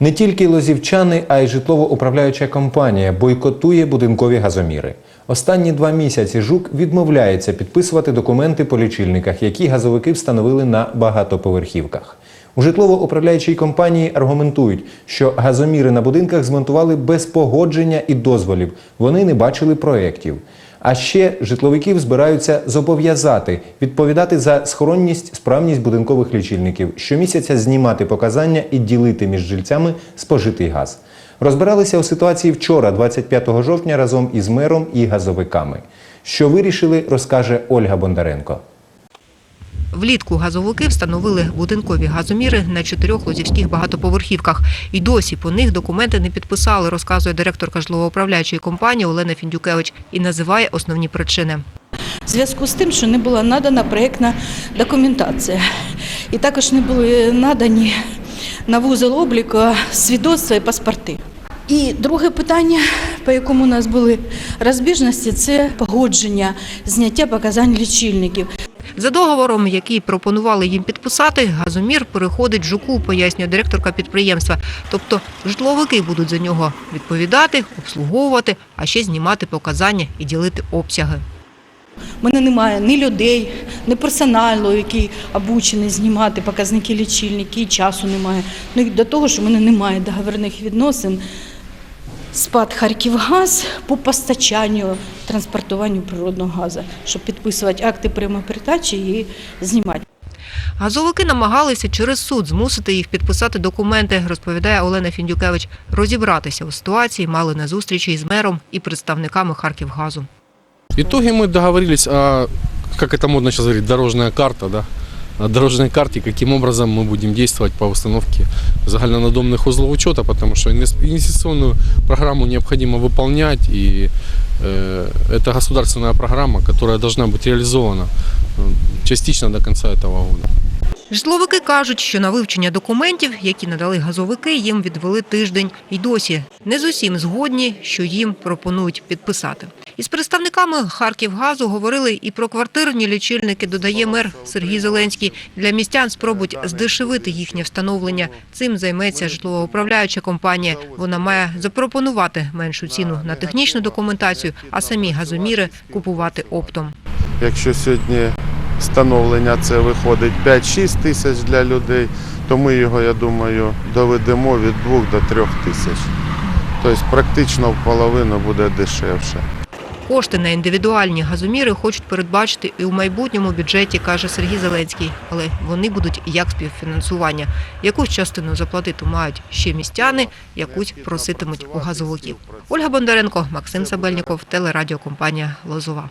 Не тільки лозівчани, а й житлово-управляюча компанія бойкотує будинкові газоміри. Останні два місяці жук відмовляється підписувати документи по лічильниках, які газовики встановили на багатоповерхівках. У житлово-управляючій компанії аргументують, що газоміри на будинках змонтували без погодження і дозволів. Вони не бачили проєктів. А ще житловиків збираються зобов'язати відповідати за схоронність, справність будинкових лічильників, щомісяця знімати показання і ділити між жильцями спожитий газ. Розбиралися у ситуації вчора, 25 жовтня, разом із мером і газовиками. Що вирішили, розкаже Ольга Бондаренко. Влітку газовики встановили будинкові газоміри на чотирьох лозівських багатоповерхівках. І досі по них документи не підписали, розказує директорка житлово-управляючої компанії Олена Фіндюкевич і називає основні причини. В зв'язку з тим, що не була надана проєктна документація. І також не були надані на вузол обліку свідоцтва і паспорти. І друге питання, по якому у нас були розбіжності, це погодження зняття показань лічильників. За договором, який пропонували їм підписати, газомір переходить жуку, пояснює директорка підприємства. Тобто житловики будуть за нього відповідати, обслуговувати, а ще знімати показання і ділити обсяги. У мене немає ні людей, ні персоналу, який обучений знімати показники лічильники, і часу немає. Ну і до того, що в мене немає договірних відносин. Спад Харківгаз по постачанню, транспортуванню природного газу, щоб підписувати акти прямопередачі і знімати. Газовики намагалися через суд змусити їх підписати документи, розповідає Олена Фіндюкевич. Розібратися у ситуації мали на зустрічі із мером і представниками Харківгазу. В итоге мы договорились о, как это модно сейчас говорить, дорожная карта, да, дорожной карте, каким образом мы будем действовать по установке загальнонадомных узлов учета, потому что инвес- инвестиционную программу необходимо выполнять, и э, это государственная программа, которая должна быть реализована э, частично до конца этого года. Житловики кажуть, що на вивчення документів, які надали газовики, їм відвели тиждень. І досі не з усім згодні, що їм пропонують підписати. Із представниками Харківгазу говорили і про квартирні лічильники, додає мер Сергій Зеленський. Для містян спробують здешевити їхнє встановлення. Цим займеться житлово-управляюча компанія. Вона має запропонувати меншу ціну на технічну документацію, а самі газоміри купувати оптом. Якщо сьогодні встановлення це виходить 5-6 тисяч для людей, то ми його, я думаю, доведемо від 2 до 3 тисяч. Тобто практично в половину буде дешевше. Кошти на індивідуальні газоміри хочуть передбачити і у майбутньому бюджеті, каже Сергій Зеленський. Але вони будуть як співфінансування. Якусь частину заплатити мають ще містяни, якусь проситимуть у газовиків. Ольга Бондаренко, Максим Сабельніков, телерадіокомпанія Лозова.